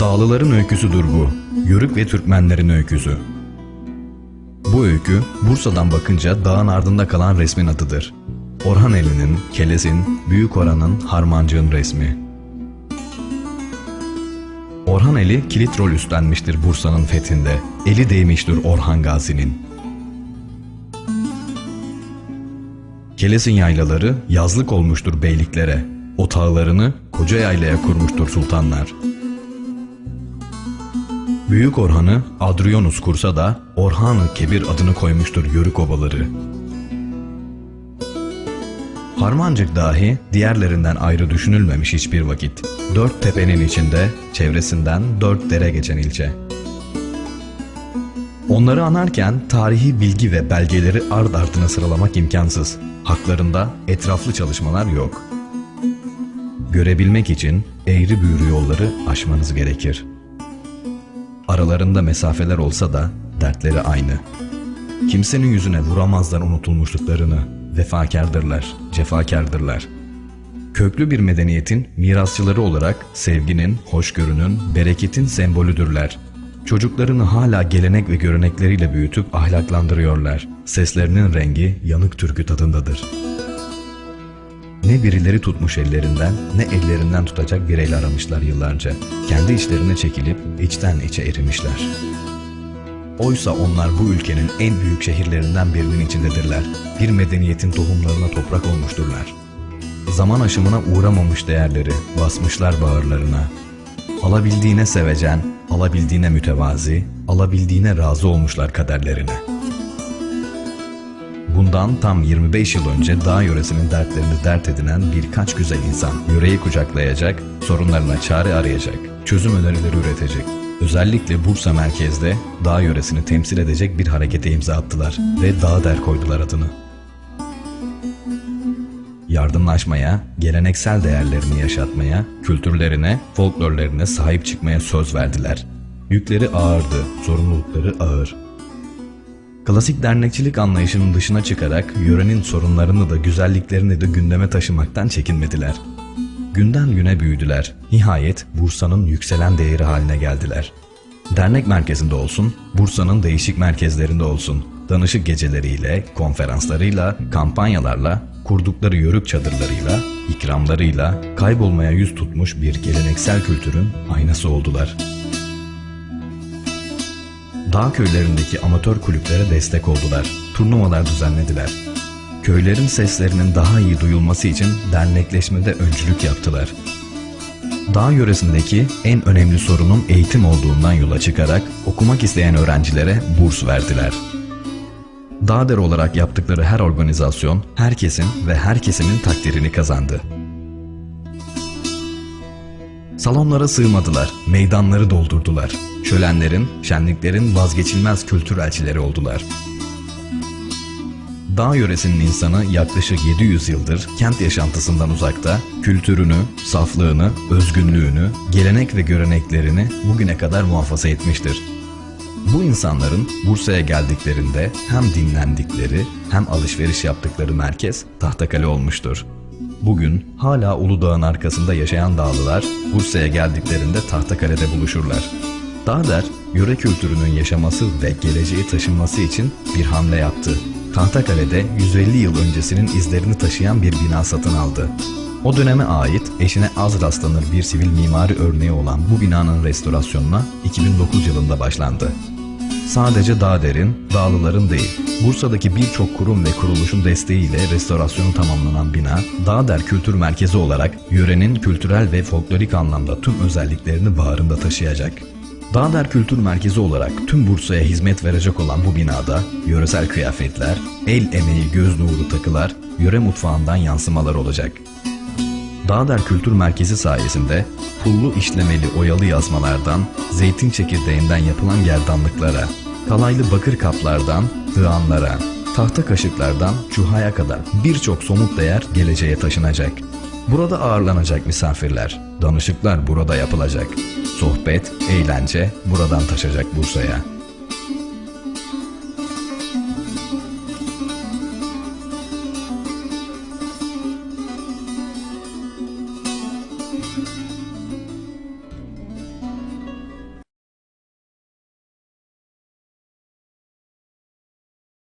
Dağlıların öyküsüdür bu. Yörük ve Türkmenlerin öyküsü. Bu öykü Bursa'dan bakınca dağın ardında kalan resmin adıdır. Orhaneli'nin, Keles'in, Büyük Orhan'ın, Harmancık'ın resmi. Orhaneli kilit rol üstlenmiştir Bursa'nın fethinde. Eli değmiştir Orhan Gazi'nin. Keles'in yaylaları yazlık olmuştur beyliklere. Otağlarını koca yaylaya kurmuştur sultanlar. Büyük Orhan'ı Adrionus kursa da Orhan-ı Kebir adını koymuştur Yörük obaları. Harmancık dahi diğerlerinden ayrı düşünülmemiş hiçbir vakit. Dört tepenin içinde, çevresinden dört dere geçen ilçe. Onları anarken tarihi bilgi ve belgeleri ard ardına sıralamak imkansız. Haklarında etraflı çalışmalar yok. Görebilmek için eğri büğrü yolları aşmanız gerekir. Aralarında mesafeler olsa da dertleri aynı. Kimsenin yüzüne vuramazlar unutulmuşluklarını. Vefakardırlar, cefakardırlar. Köklü bir medeniyetin mirasçıları olarak sevginin, hoşgörünün, bereketin sembolüdürler. Çocuklarını hala gelenek ve görenekleriyle büyütüp ahlaklandırıyorlar. Seslerinin rengi yanık türkü tadındadır. Ne birileri tutmuş ellerinden ne ellerinden tutacak bir el aramışlar yıllarca. Kendi içlerine çekilip içten içe erimişler. Oysa onlar bu ülkenin en büyük şehirlerinden birinin içindedirler. Bir medeniyetin tohumlarına toprak olmuşturlar. Zaman aşımına uğramamış değerleri basmışlar bağırlarına. Alabildiğine sevecen, alabildiğine mütevazi, alabildiğine razı olmuşlar kaderlerine. Bundan tam 25 yıl önce dağ yöresinin dertlerini dert edinen birkaç güzel insan yöreyi kucaklayacak, sorunlarına çare arayacak, çözüm önerileri üretecek. Özellikle Bursa merkezde dağ yöresini temsil edecek bir harekete imza attılar ve Dağ Der koydular adını. Yardımlaşmaya, geleneksel değerlerini yaşatmaya, kültürlerine, folklorlarına sahip çıkmaya söz verdiler. Yükleri ağırdı, sorumlulukları ağır. Klasik dernekçilik anlayışının dışına çıkarak yörenin sorunlarını da güzelliklerini de gündeme taşımaktan çekinmediler. Günden güne büyüdüler. Nihayet Bursa'nın yükselen değeri haline geldiler. Dernek merkezinde olsun, Bursa'nın değişik merkezlerinde olsun, danışık geceleriyle, konferanslarıyla, kampanyalarla, kurdukları yörük çadırlarıyla, ikramlarıyla kaybolmaya yüz tutmuş bir geleneksel kültürün aynası oldular. Dağ köylerindeki amatör kulüplere destek oldular. Turnuvalar düzenlediler. Köylerin seslerinin daha iyi duyulması için dernekleşmede öncülük yaptılar. Dağ yöresindeki en önemli sorunun eğitim olduğundan yola çıkarak okumak isteyen öğrencilere burs verdiler. Dağder olarak yaptıkları her organizasyon herkesin ve herkesinin takdirini kazandı. Salonlara sığmadılar, meydanları doldurdular. Şölenlerin, şenliklerin vazgeçilmez kültür elçileri oldular. Dağ yöresinin insanı yaklaşık 700 yıldır kent yaşantısından uzakta, kültürünü, saflığını, özgünlüğünü, gelenek ve göreneklerini bugüne kadar muhafaza etmiştir. Bu insanların Bursa'ya geldiklerinde hem dinlendikleri hem alışveriş yaptıkları merkez Tahtakale olmuştur. Bugün hala Uludağ'ın arkasında yaşayan dağlılar Bursa'ya geldiklerinde Tahtakale'de buluşurlar. Dağder, yöre kültürünün yaşaması ve geleceği taşınması için bir hamle yaptı. Tahtakale'de 150 yıl öncesinin izlerini taşıyan bir bina satın aldı. O döneme ait eşine az rastlanır bir sivil mimari örneği olan bu binanın restorasyonuna 2009 yılında başlandı. Sadece Dağder'in, Dağlıların değil, Bursa'daki birçok kurum ve kuruluşun desteğiyle restorasyonu tamamlanan bina, Dağder Kültür Merkezi olarak yörenin kültürel ve folklorik anlamda tüm özelliklerini bağrında taşıyacak. Dağder Kültür Merkezi olarak tüm Bursa'ya hizmet verecek olan bu binada yöresel kıyafetler, el emeği göz nuru takılar, yöre mutfağından yansımalar olacak. Dağder Kültür Merkezi sayesinde pullu işlemeli oyalı yazmalardan, zeytin çekirdeğinden yapılan gerdanlıklara, kalaylı bakır kaplardan dığanlara, tahta kaşıklardan çuhaya kadar birçok somut değer geleceğe taşınacak. Burada ağırlanacak misafirler, danışıklar burada yapılacak. Sohbet, eğlence buradan taşacak Bursa'ya.